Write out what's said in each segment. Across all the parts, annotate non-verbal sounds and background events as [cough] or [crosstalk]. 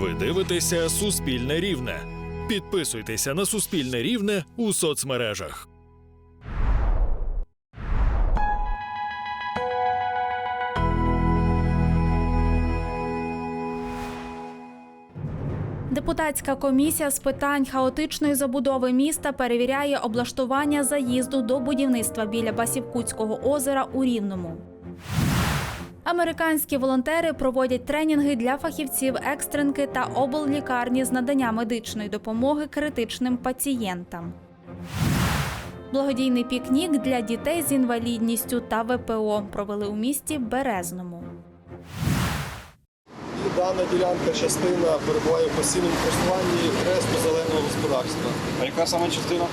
Ви дивитеся Суспільне Рівне. Підписуйтеся на Суспільне Рівне у соцмережах. Депутатська комісія з питань хаотичної забудови міста перевіряє облаштування заїзду до будівництва біля Басівкутського озера у Рівному. Американські волонтери проводять тренінги для фахівців екстренки та обллікарні з надання медичної допомоги критичним пацієнтам. Благодійний пікнік для дітей з інвалідністю та ВПО провели у місті Березному. І дана ділянка частина перебуває в постійному користуванні ресту зеленого господарства. А яка саме частина?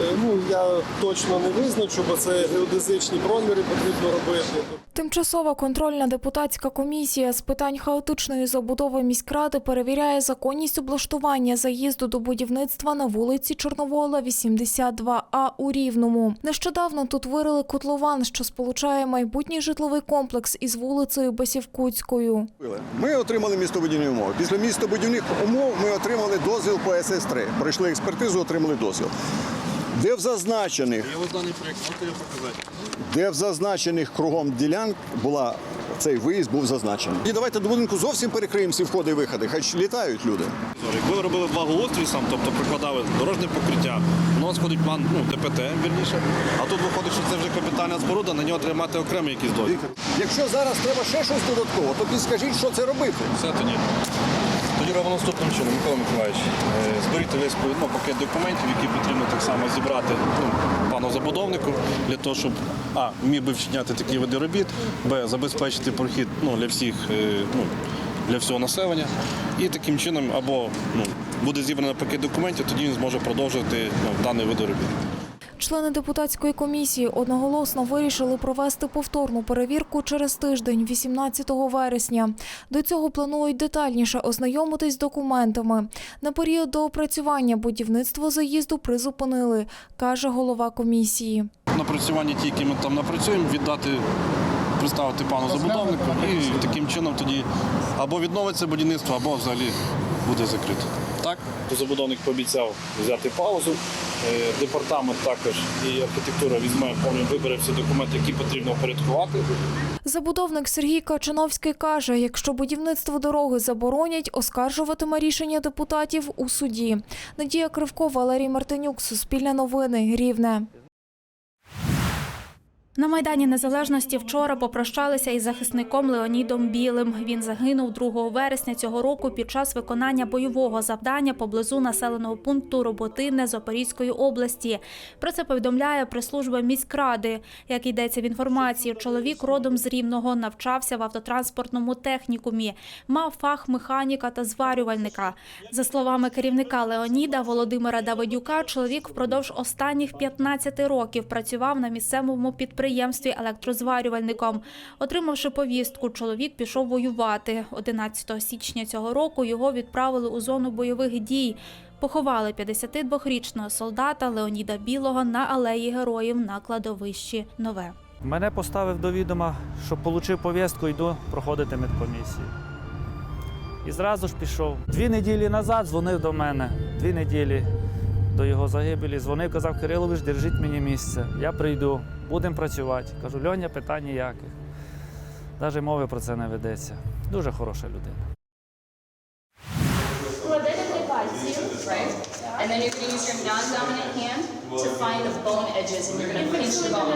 Е, Ну я точно не визначу, бо це геодезичні проміри потрібно робити. Тимчасова контрольна депутатська комісія з питань хаотичної забудови міськради перевіряє законність облаштування заїзду до будівництва на вулиці Чорновола, 82А у Рівному. Нещодавно тут вирили котлован, що сполучає майбутній житловий комплекс із вулицею Басівкутською. Ми отримали містобудівні умови. Після містобудівних умов ми отримали дозвіл по СС-3. Пройшли експертизу, отримали дозвіл. Де в зазначених, Я ось даний проєкт, можете його показати? де в зазначених кругом ділянок була цей виїзд був зазначений. І давайте до будинку зовсім перекриємо всі входи і виходи. Хай літають люди. Якби ви робили благоустрій сам, тобто прикладали дорожнє покриття, у нас ходить план ну, ДПТ, вірніше, а тут виходить, що це вже капітальна споруда, на нього треба мати окремий якийсь дозвіл. Якщо зараз треба ще щось додатково, то підскажіть, що це робити. Все тоді. Робимо наступним чином, Микола Миколаївич. Е, Зберіть весь ну, пакет документів, які потрібно так само зібрати ну, пану забудовнику, для того, щоб А, міг би вчиняти такі види робіт, Б, забезпечити прохід ну, для всіх, е, ну, для всього населення. І таким чином або ну, буде зібрано пакет документів, тоді він зможе продовжувати ну, даний вид робіт. Члени депутатської комісії одноголосно вирішили провести повторну перевірку через тиждень, 18 вересня. До цього планують детальніше ознайомитись з документами. На період до опрацювання будівництво заїзду призупинили, каже голова комісії. Напрацювання ті, які ми там напрацюємо, віддати, представити пану забудовнику, і таким чином тоді або відновиться будівництво, або взагалі буде закрито. Так, забудовник пообіцяв взяти паузу. Е, Департамент також і архітектура візьме повні вибере всі документи, які потрібно впорядкувати. Забудовник Сергій Качановський каже, якщо будівництво дороги заборонять, оскаржуватиме рішення депутатів у суді. Надія Кривко, Валерій Мартинюк, Суспільне новини, Рівне. На Майдані Незалежності вчора попрощалися із захисником Леонідом Білим. Він загинув 2 вересня цього року під час виконання бойового завдання поблизу населеного пункту Роботине Запорізької області. Про це повідомляє прес-служба міськради. Як йдеться в інформації, чоловік родом з Рівного навчався в автотранспортному технікумі, мав фах механіка та зварювальника. За словами керівника Леоніда Володимира Давидюка, чоловік впродовж останніх 15 років працював на місцевому підприємстві електрозварювальником. Отримавши повістку, чоловік пішов воювати. 11 січня цього року його відправили у зону бойових дій. Поховали 52-річного солдата Леоніда Білого на алеї героїв на кладовищі Нове. Мене поставив до відома, що отримав повістку, йду проходити медкомісію. І зразу ж пішов. Дві неділі назад дзвонив до мене. Дві неділі до його загибелі. Дзвонив, казав, Кирилович, держіть мені місце. Я прийду, будемо працювати. Кажу, Льоня, питань ніяких. Навіть мови про це не ведеться. Дуже хороша людина. And then you're going to use your non-dominant hand to find the bone edges and you're going to pinch the bone.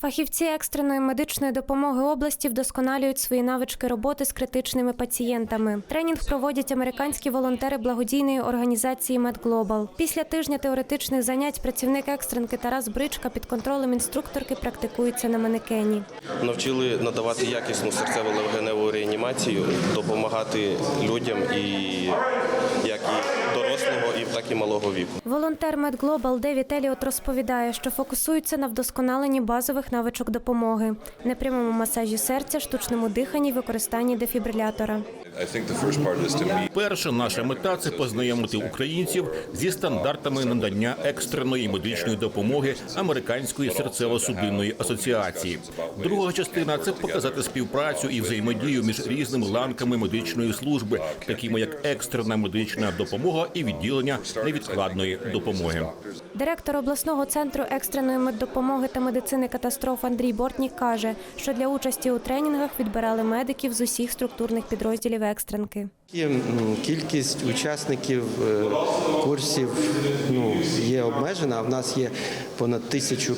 Фахівці екстреної медичної допомоги області вдосконалюють свої навички роботи з критичними пацієнтами. Тренінг проводять американські волонтери благодійної організації MedGlobal. Після тижня теоретичних занять працівник екстренки Тарас Бричка під контролем інструкторки практикується на манекені. Навчили надавати якісну серцево-легеневу реанімацію, допомагати людям і як і дорослим, сталого і так і малого віку. Волонтер MedGlobal Девід Еліот розповідає, що фокусується на вдосконаленні базових навичок допомоги, непрямому масажі серця, штучному диханні, використанні дефібрилятора. Перша наша мета це познайомити українців зі стандартами надання екстреної медичної допомоги Американської серцево-судинної асоціації. Друга частина це показати співпрацю і взаємодію між різними ланками медичної служби, такими як екстрена медична допомога і відділення невідкладної допомоги. Директор обласного центру екстреної меддопомоги та медицини катастроф Андрій Бортнік каже, що для участі у тренінгах відбирали медиків з усіх структурних підрозділів екстренки. Кількість учасників е, курсів ну, є обмежена. В нас є понад тисячу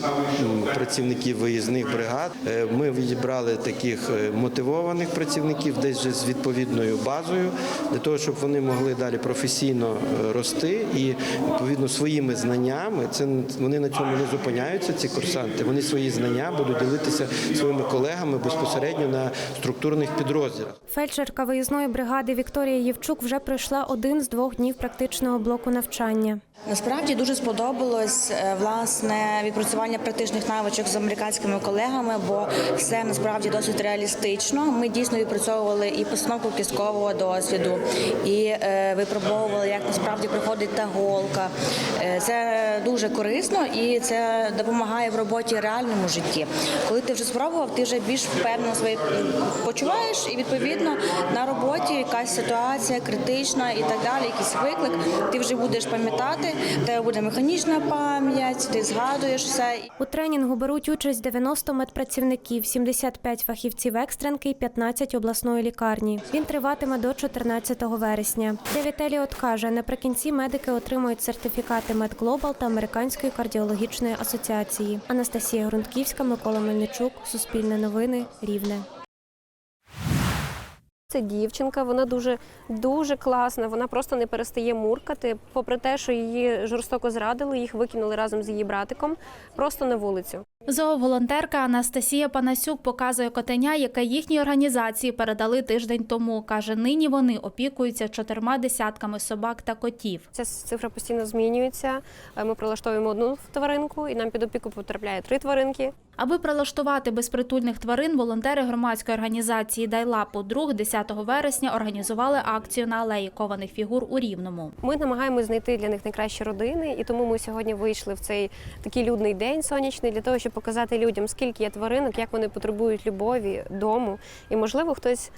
працівників виїзних бригад. Е, Ми відібрали таких е, мотивованих працівників, десь вже з відповідною базою, для того, щоб вони могли далі професійно е, рости і відповідно своїми знаннями. Це вони на цьому не зупиняються. Ці курсанти. Вони свої знання будуть ділитися своїми колегами безпосередньо на структурних підрозділах. Фельдшерка виїзної бригади Вікторія Євчук вже пройшла один з двох днів практичного блоку навчання. Насправді дуже сподобалось е, власне відпрацювання практичних навичок з американськими колегами, бо все насправді досить реалістично. Ми дійсно відпрацьовували і постановку кісткового досвіду, і е, випробовували, як насправді проходить та голка. Е, Це дуже корисно і це допомагає в роботі реальному житті. Коли ти вже спробував, ти вже більш впевнено свої почуваєш, і відповідно на роботі якась ситуація критична і так далі, якийсь виклик, ти вже будеш пам'ятати, в тебе буде механічна пам'ять, ти згадуєш все. У тренінгу беруть участь 90 медпрацівників, 75 фахівців екстренки і 15 обласної лікарні. Він триватиме до 14 вересня. Девід Еліот каже, наприкінці медики отримують сертифікати MedGlobal та Американської кардіологічної асоціації. Анастасія Грунтківська, Микола Мельничук, Суспільне новини, Рівне. Це дівчинка, вона дуже дуже класна. Вона просто не перестає муркати. Попри те, що її жорстоко зрадили, їх викинули разом з її братиком просто на вулицю. Зооволонтерка Анастасія Панасюк показує котеня, яке їхній організації передали тиждень тому. Каже, нині вони опікуються чотирма десятками собак та котів. Ця цифра постійно змінюється. Е, Ми прилаштовуємо одну тваринку, і нам під опіку потрапляє три тваринки. Аби прилаштувати безпритульних тварин, волонтери громадської організації Дайлапу друг 10 вересня організували акцію на алеї кованих фігур у Рівному. Ми намагаємось знайти для них найкращі родини, і тому ми сьогодні вийшли в цей такий людний день сонячний для того, щоб показати людям, скільки є тваринок, як вони потребують любові, дому. І можливо, хтось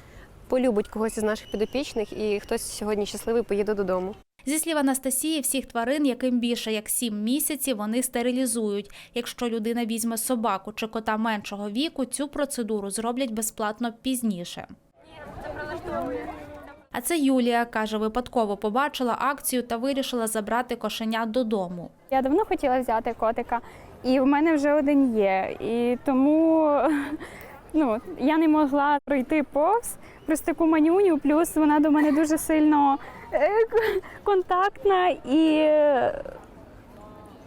полюбить когось із наших підопічних, і хтось сьогодні щасливий поїде додому. Зі слів Анастасії, всіх тварин, яким більше як 7 місяців, вони стерилізують. Якщо людина візьме собаку чи кота меншого віку, цю процедуру зроблять безплатно пізніше. А це Юлія каже, випадково побачила акцію та вирішила забрати кошеня додому. Я давно хотіла взяти котика, і в мене вже один є. І тому [laughs] ну, я не могла пройти повз просто таку манюню, плюс вона до мене дуже сильно е, контактна і е,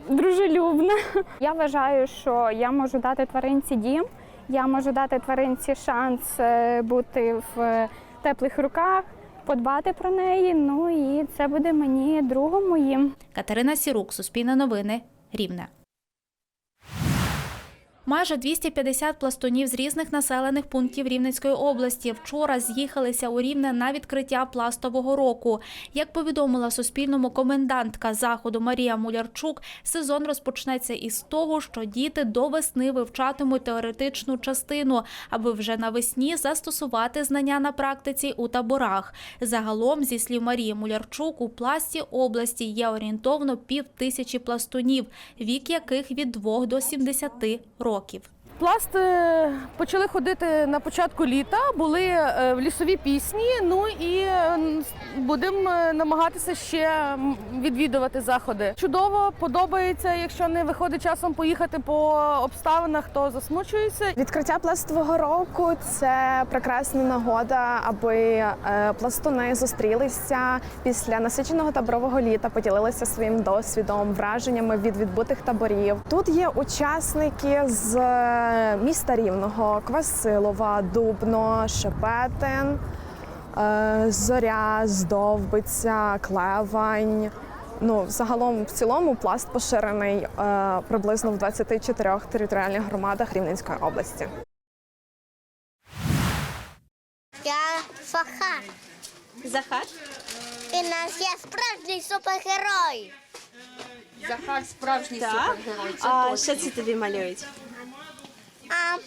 дружелюбна. Я вважаю, що я можу дати тваринці дім, я можу дати тваринці шанс е, бути в е, теплих руках, подбати про неї. Ну і це буде мені другом моїм. Катерина Сірук, Суспільне новини, Рівне. Майже 250 пластунів з різних населених пунктів Рівненської області вчора з'їхалися у Рівне на відкриття пластового року. Як повідомила Суспільному комендантка заходу Марія Мулярчук, сезон розпочнеться із того, що діти до весни вивчатимуть теоретичну частину, аби вже навесні застосувати знання на практиці у таборах. Загалом, зі слів Марії Мулярчук, у пласті області є орієнтовно пів тисячі пластунів, вік яких від 2 до 70 років. років. Пласт е, почали ходити на початку літа, були е, в лісові пісні. Ну і е, будемо е, намагатися ще відвідувати заходи. Чудово подобається. Якщо не виходить часом поїхати по обставинах, то засмучується. Відкриття пластового року це прекрасна нагода, аби е, пластуни зустрілися після насиченого таборового літа, поділилися своїм досвідом, враженнями від відбутих таборів. Тут є учасники з е, міста Рівного, Квасилова, Дубно, Шепетин, е, Зоря, Здовбиця, Клевань. Ну, загалом в цілому пласт поширений е, приблизно в 24 територіальних громадах Рівненської області. Я Захар. Захар? І в нас є справжній супергерой. Захар справжній Так. супергерой. Це А точно. що це тобі малюють? А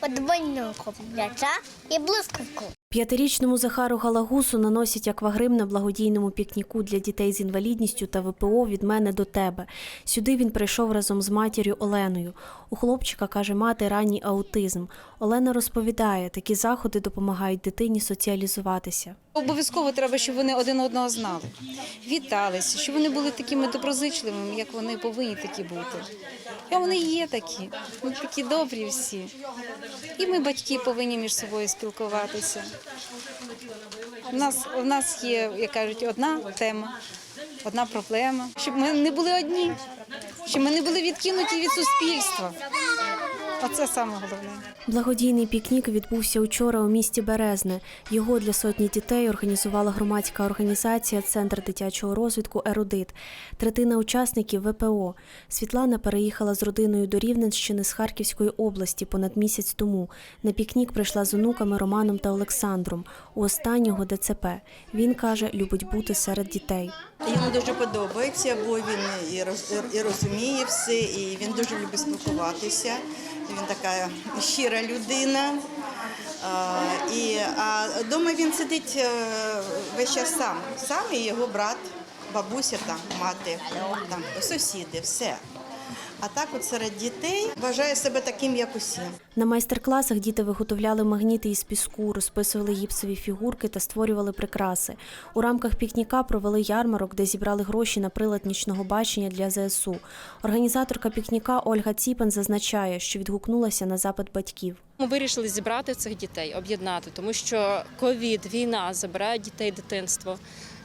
подвойного м'яча і блискавку. П'ятирічному Захару Галагусу наносять аквагрим на благодійному пікніку для дітей з інвалідністю та ВПО від мене до тебе. Сюди він прийшов разом з матір'ю Оленою. У хлопчика каже мати ранній аутизм. Олена розповідає, такі заходи допомагають дитині соціалізуватися. Обов'язково треба, щоб вони один одного знали, віталися, щоб вони були такими доброзичливими, як вони повинні такі бути. А вони є такі, вони такі добрі всі. І ми, батьки, повинні між собою спілкуватися. У нас, у нас є, як кажуть, одна тема, одна проблема, щоб ми не були одні, щоб ми не були відкинуті від суспільства. Оце саме головне. Благодійний пікнік відбувся учора у місті Березне. Його для сотні дітей організувала громадська організація Центр дитячого розвитку Ерудит. Третина учасників ВПО. Світлана переїхала з родиною до Рівненщини з Харківської області понад місяць тому. На пікнік прийшла з онуками Романом та Олександром. У останнього ДЦП. Він каже, любить бути серед дітей. Йому дуже подобається, бо він і, роз, і розуміє все, і він дуже любить спілкуватися. Він така щира людина. А, і, а вдома він сидить е, весь час сам. Сам і його брат, бабуся, там, мати, там, сусіди, все. А так от серед дітей вважає себе таким, як усі. На майстер-класах діти виготовляли магніти із піску, розписували гіпсові фігурки та створювали прикраси. У рамках пікніка провели ярмарок, де зібрали гроші на прилад нічного бачення для ЗСУ. Організаторка пікніка Ольга Ціпен зазначає, що відгукнулася на запит батьків. Ми вирішили зібрати цих дітей, об'єднати, тому що ковід, війна забирає дітей дитинство,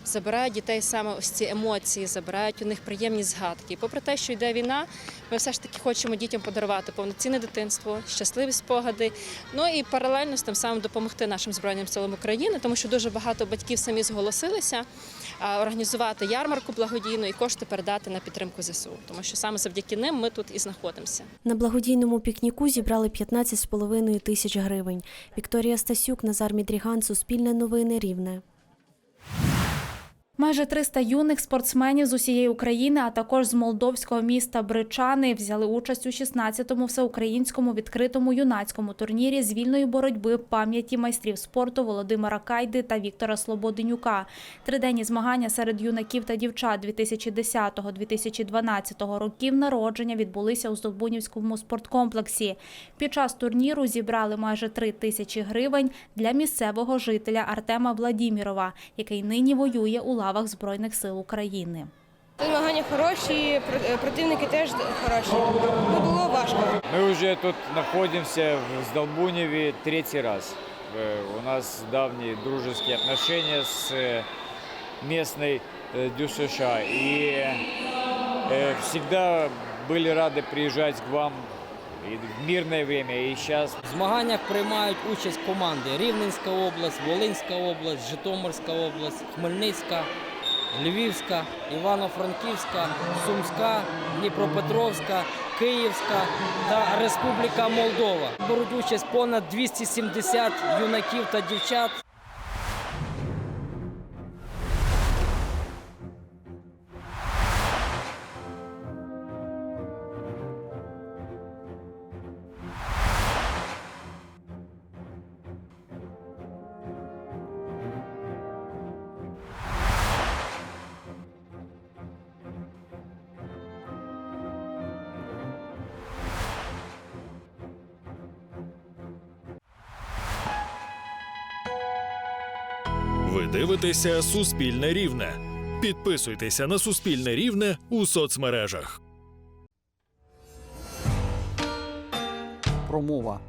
забирає дітей саме ось ці емоції, забирають у них приємні згадки. Попри те, що йде війна, ми все ж таки хочемо дітям подарувати повноцінне дитинство, щасливі спогади. Ну і паралельно з тим самим допомогти нашим збройним силам України, тому що дуже багато батьків самі зголосилися організувати ярмарку благодійну і кошти передати на підтримку ЗСУ, тому що саме завдяки ним ми тут і знаходимося. На благодійному пікніку зібрали 15,5 тисяч гривень. Вікторія Стасюк, Назар Мідріган, Суспільне новини Рівне. Майже 300 юних спортсменів з усієї України, а також з молдовського міста Бричани, взяли участь у 16-му всеукраїнському відкритому юнацькому турнірі з вільної боротьби пам'яті майстрів спорту Володимира Кайди та Віктора Слободенюка. Триденні змагання серед юнаків та дівчат 2010-2012 років народження відбулися у Здолбунівському спорткомплексі. Під час турніру зібрали майже 3 тисячі гривень для місцевого жителя Артема Владімірова, який нині воює у лавах Збройних сил України. Змагання хороші, про- противники теж хороші. Ну, було важко. Мы уже тут находимся в Сдолбуневе третий раз. Э, У нас давние дружеские отношения с э, местной э, ДЮСШ. И э, всегда были рады приезжать к вам и в мирное время, и сейчас. В змаганнях приймають участь команди Рівненська область, Волинська область, Житомирська область, Хмельницька, Львівська, Івано-Франківська, Сумська, Дніпропетровська, Київська та Республіка Молдова. Беруть участь понад 270 юнаків та дівчат. Дивитеся Суспільне Рівне. Підписуйтеся на Суспільне Рівне у соцмережах. Промова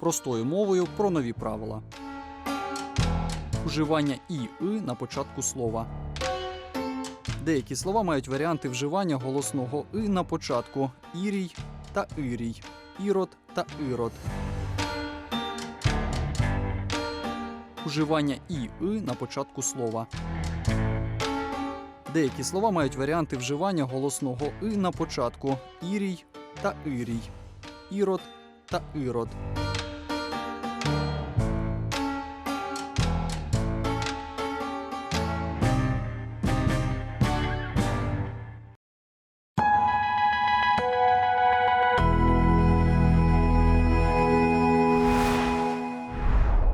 простою мовою про нові правила. Вживання і и на початку слова. Деякі слова мають варіанти вживання голосного и на початку ірій та ирій, ірод та ірод. Вживання і и на початку слова. Деякі слова мають варіанти вживання голосного и на початку: ірій та ірій, ірод та ірод.